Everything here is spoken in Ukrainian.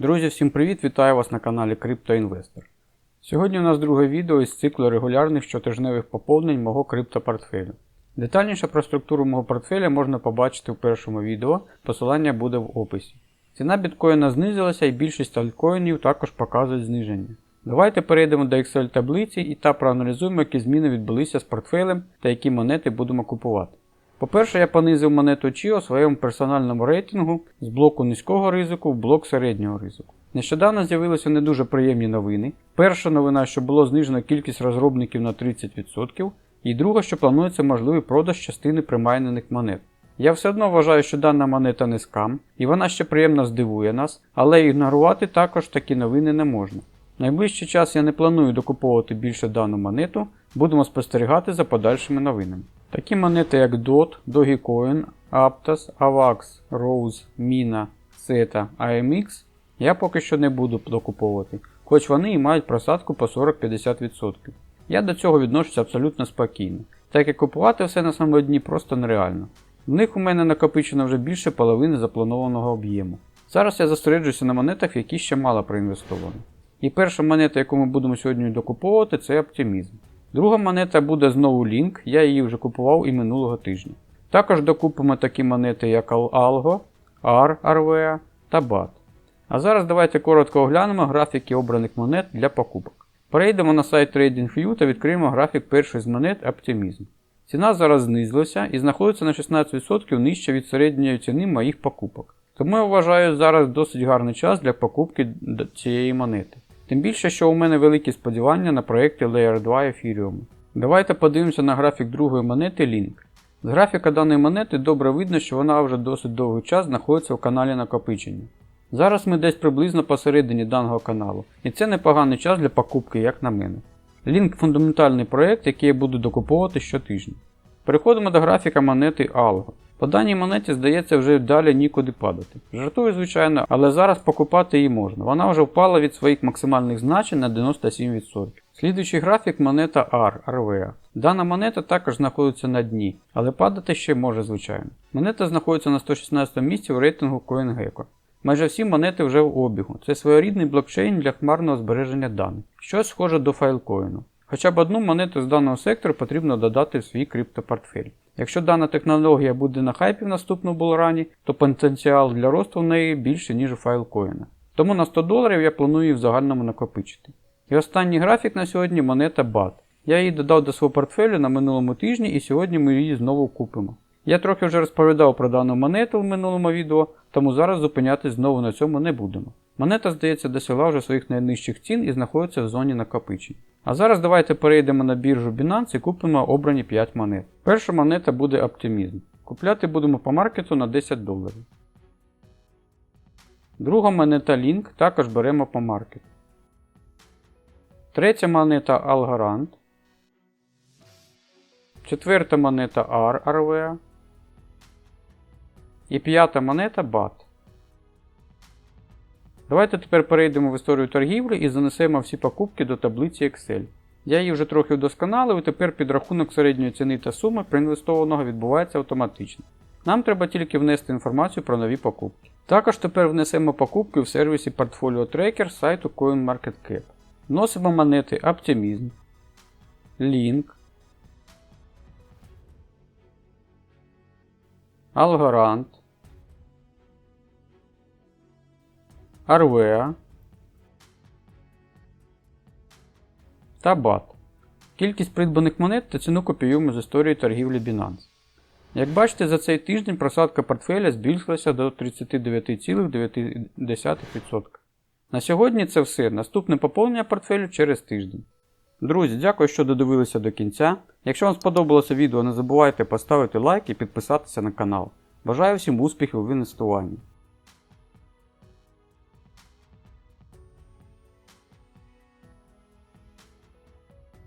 Друзі, всім привіт! Вітаю вас на каналі CryptoInvestor. Сьогодні у нас друге відео із циклу регулярних щотижневих поповнень мого криптопортфелю. Детальніше про структуру мого портфеля можна побачити в першому відео, посилання буде в описі. Ціна біткоїна знизилася і більшість альткоїнів також показують зниження. Давайте перейдемо до Excel таблиці і та проаналізуємо, які зміни відбулися з портфелем та які монети будемо купувати. По-перше, я понизив монету Чіо своєму персональному рейтингу з блоку низького ризику в блок середнього ризику. Нещодавно з'явилися не дуже приємні новини. Перша новина, що було знижено кількість розробників на 30%, і друга, що планується можливий продаж частини примайнених монет. Я все одно вважаю, що дана монета не скам, і вона ще приємно здивує нас, але ігнорувати також такі новини не можна. Найближчий час я не планую докуповувати більше дану монету, будемо спостерігати за подальшими новинами. Такі монети як DOT, Dogecoin, Aptos, AVAX, Rose, Mina, SETA, AMX я поки що не буду докуповувати, хоч вони і мають просадку по 40-50%. Я до цього відношуся абсолютно спокійно, так як купувати все на самому дні просто нереально. В них у мене накопичено вже більше половини запланованого об'єму. Зараз я зосереджуюся на монетах, які ще мало проінвестовано. І перша монета, яку ми будемо сьогодні докуповувати, це оптимізм. Друга монета буде знову Link, я її вже купував і минулого тижня. Також докупимо такі монети, як Algo, AR, RVA та BAT. А зараз давайте коротко оглянемо графіки обраних монет для покупок. Перейдемо на сайт TradingView та відкриємо графік першої з монет Optimism. Ціна зараз знизилася і знаходиться на 16% нижче від середньої ціни моїх покупок. Тому я вважаю зараз досить гарний час для покупки цієї монети. Тим більше, що у мене великі сподівання на проєкти Layer 2 Ethereum. Давайте подивимося на графік другої монети Link. З графіка даної монети добре видно, що вона вже досить довгий час знаходиться в каналі накопичення. Зараз ми десь приблизно посередині даного каналу, і це непоганий час для покупки, як на мене. Link фундаментальний проєкт, який я буду докуповувати щотижня. Переходимо до графіка монети Algo. По даній монеті, здається, вже далі нікуди падати. Жартую, звичайно, але зараз покупати її можна. Вона вже впала від своїх максимальних значень на 97%. Слідуючий графік монета R, RVA. Дана монета також знаходиться на дні, але падати ще може, звичайно. Монета знаходиться на 116 місці в рейтингу CoinGecko. Майже всі монети вже в обігу. Це своєрідний блокчейн для хмарного збереження даних, щось схоже до файлкоїну. Хоча б одну монету з даного сектору потрібно додати в свій криптопортфель. Якщо дана технологія буде на хайпі в наступному булрані, то потенціал для росту в неї більше, ніж у файлкоїна. Тому на 100 доларів я планую її в загальному накопичити. І останній графік на сьогодні монета BAT. Я її додав до свого портфелю на минулому тижні і сьогодні ми її знову купимо. Я трохи вже розповідав про дану монету в минулому відео, тому зараз зупинятись знову на цьому не будемо. Монета, здається, досягла вже своїх найнижчих цін і знаходиться в зоні накопичень. А зараз давайте перейдемо на біржу Binance і купимо обрані 5 монет. Перша монета буде оптимізм. Купляти будемо по маркету на 10 доларів. Друга монета Link також беремо по маркету. Третя монета Algorand. Четверта монета R RVA. І п'ята монета BAT. Давайте тепер перейдемо в історію торгівлі і занесемо всі покупки до таблиці Excel. Я її вже трохи вдосконалив і тепер підрахунок середньої ціни та суми проінвестованого відбувається автоматично. Нам треба тільки внести інформацію про нові покупки. Також тепер внесемо покупки в сервісі Portfolio Tracker сайту CoinMarketCap. Вносимо монети Optimism, Link, Algorand, Arvea та BAT. Кількість придбаних монет та ціну копіюємо з історії торгівлі Binance. Як бачите, за цей тиждень просадка портфеля збільшилася до 39,9%. На сьогодні це все. Наступне поповнення портфелю через тиждень. Друзі, дякую, що додивилися до кінця. Якщо вам сподобалося відео, не забувайте поставити лайк і підписатися на канал. Бажаю всім успіхів в інвестуванні.